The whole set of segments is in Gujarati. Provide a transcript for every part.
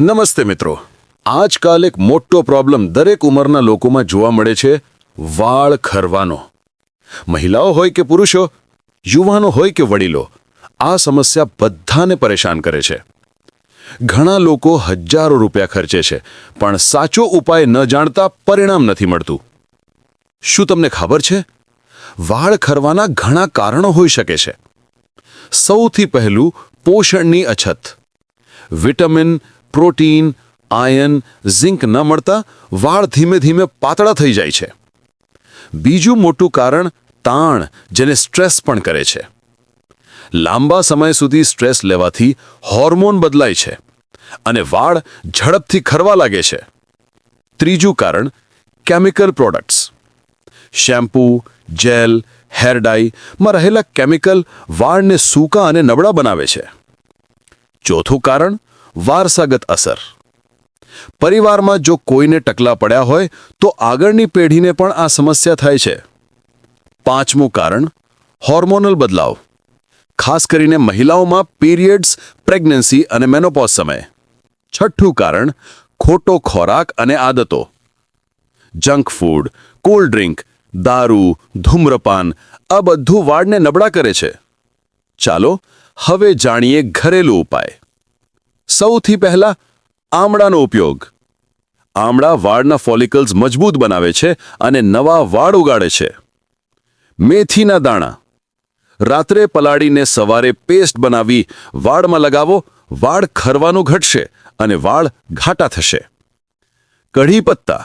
નમસ્તે મિત્રો. આજકાલ એક મોટો પ્રોબ્લેમ દરેક ઉંમરના લોકોમાં જોવા મળે છે, વાળ ખરવાનો. મહિલાઓ હોય કે પુરુષો, યુવાનો હોય કે વડીલો, આ સમસ્યા બધાને પરેશાન કરે છે. ઘણા લોકો હજારો રૂપિયા ખર્ચે છે, પણ સાચો ઉપાય ન જાણતા પરિણામ નથી મળતું. શું તમને ખબર છે? વાળ ખરવાના ઘણા કારણો હોઈ શકે છે. સૌથી પહેલું પોષણની અછત. વિટામિન પ્રોટીન, આયન, ઝિંક ન મળતા વાળ ધીમે ધીમે પાતળા થઈ જાય છે. બીજું મોટું કારણ તાણ, જેને સ્ટ્રેસ પણ કરે છે. લાંબા સમય સુધી સ્ટ્રેસ લેવાથી હોર્મોન બદલાય છે અને વાળ ઝડપથી ખરવા લાગે છે. ત્રીજું કારણ chemical products. Shampoo, gel, hair ડાઈમાં રહેલા કેમિકલ વાળને સૂકા અને નબળા બનાવે છે. ચોથું કારણ વારસાગત અસર. પરિવારમાં જો કોઈને ટકલા પડ્યા હોય, તો આગળની પેઢીને પણ આ સમસ્યા થાય છે. પાંચમું કારણ હોર્મોનલ બદલાવ. ખાસ કરીને મહિલાઓમાં પીરિયડ્સ પ્રેગ્નન્સી અને મેનોપોઝ સમય. છઠ્ઠું કારણ, ખોટો ખોરાક અને આદતો. જંક ફૂડ કોલ્ડ ડ્રિંક દારૂ, ધૂમ્રપાન, આ બધું વાળને નબળા કરે છે. ચાલો, હવે જાણીએ ઘરેલું ઉપાય. સૌથી પહેલા આમળાનો ઉપયોગ. આમળા વાળના ફોલિકલ્સ મજબૂત બનાવે છે અને નવા વાળ ઉગાડે છે. મેથીના દાણા. રાત્રે પલાળીને સવારે પેસ્ટ બનાવી વાળમાં લગાવો, વાળ ખરવાનું ઘટશે અને વાળ ઘાટા થશે. કઢી પત્તા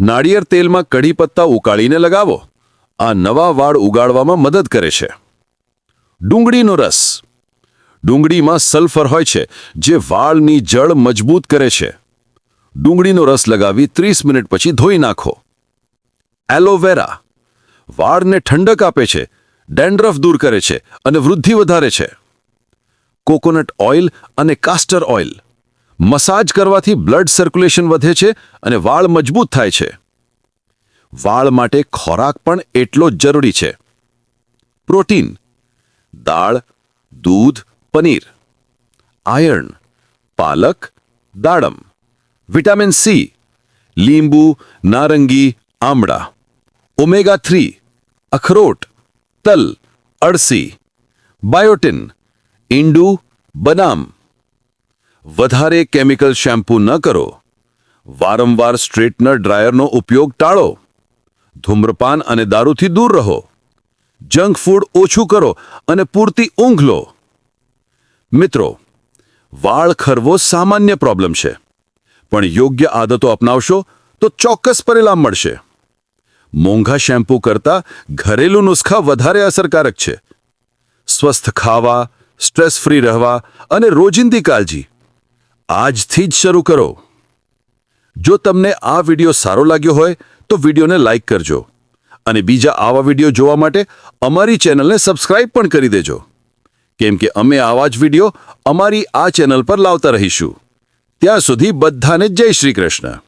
નાળિયેર તેલમાં કઢી પત્તા ઉકાળીને લગાવો. આ નવા વાળ ઉગાડવામાં મદદ કરે છે. ડુંગળીનો રસ. ડુંગળીમાં સલ્ફર હોય છે, જે વાળની જળ મજબૂત કરે છે. ડુંગળીનો રસ લગાવી ત્રીસ મિનિટ પછી ધોઈ નાખો. એલોવેરા વાળને ઠંડક આપે છે, ડેન્ડ્રફ દૂર કરે છે અને વૃદ્ધિ વધારે છે. કોકોનટ ઓઇલ અને કાસ્ટર ઓઇલ મસાજ કરવાથી બ્લડ સર્ક્યુલેશન વધે છે અને વાળ મજબૂત થાય છે. વાળ માટે ખોરાક પણ એટલો જ જરૂરી છે. પ્રોટીન દાળ, દૂધ પનીર, આયર્ન, પાલક, દાડમ, વિટામિન સી, લીંબુ, નારંગી, આમળા, ઓમેગા થ્રી, અખરોટ, તલ, અળસી, બાયોટિન, ઈંડુ, બદામ. વધારે કેમિકલ શેમ્પૂ ન કરો. વારંવાર સ્ટ્રેટનર ડ્રાયરનો ઉપયોગ ટાળો. ધૂમ્રપાન અને દારૂથી દૂર રહો. જંક ફૂડ ઓછું કરો અને પૂરતી ઊંઘ લો. મિત્રો, વાળ ખરવો સામાન્ય પ્રોબ્લેમ છે. પણ યોગ્ય આદતો અપનાવશો તો ચોક્કસ પરિણામ મળશે. મોંઘા શેમ્પૂ કરતાં ઘરેલું નુસ્ખા વધારે અસરકારક છે. સ્વસ્થ ખાવા સ્ટ્રેસ ફ્રી રહેવા અને રોજિંદી કાળજી. આજથી જ શરૂ કરો. જો તમને આ વીડિયો સારો લાગ્યો હોય તો વિડીયોને લાઇક કરજો અને બીજા આવા વીડિયો જોવા માટે અમારી ચેનલને સબસ્ક્રાઇબ પણ કરી દેજો. કેમ કે અમે આવા જ વિડિયો અમારી આ ચેનલ પર લાવતા રહીશું. ત્યાં સુધી બધાને જય શ્રી કૃષ્ણ.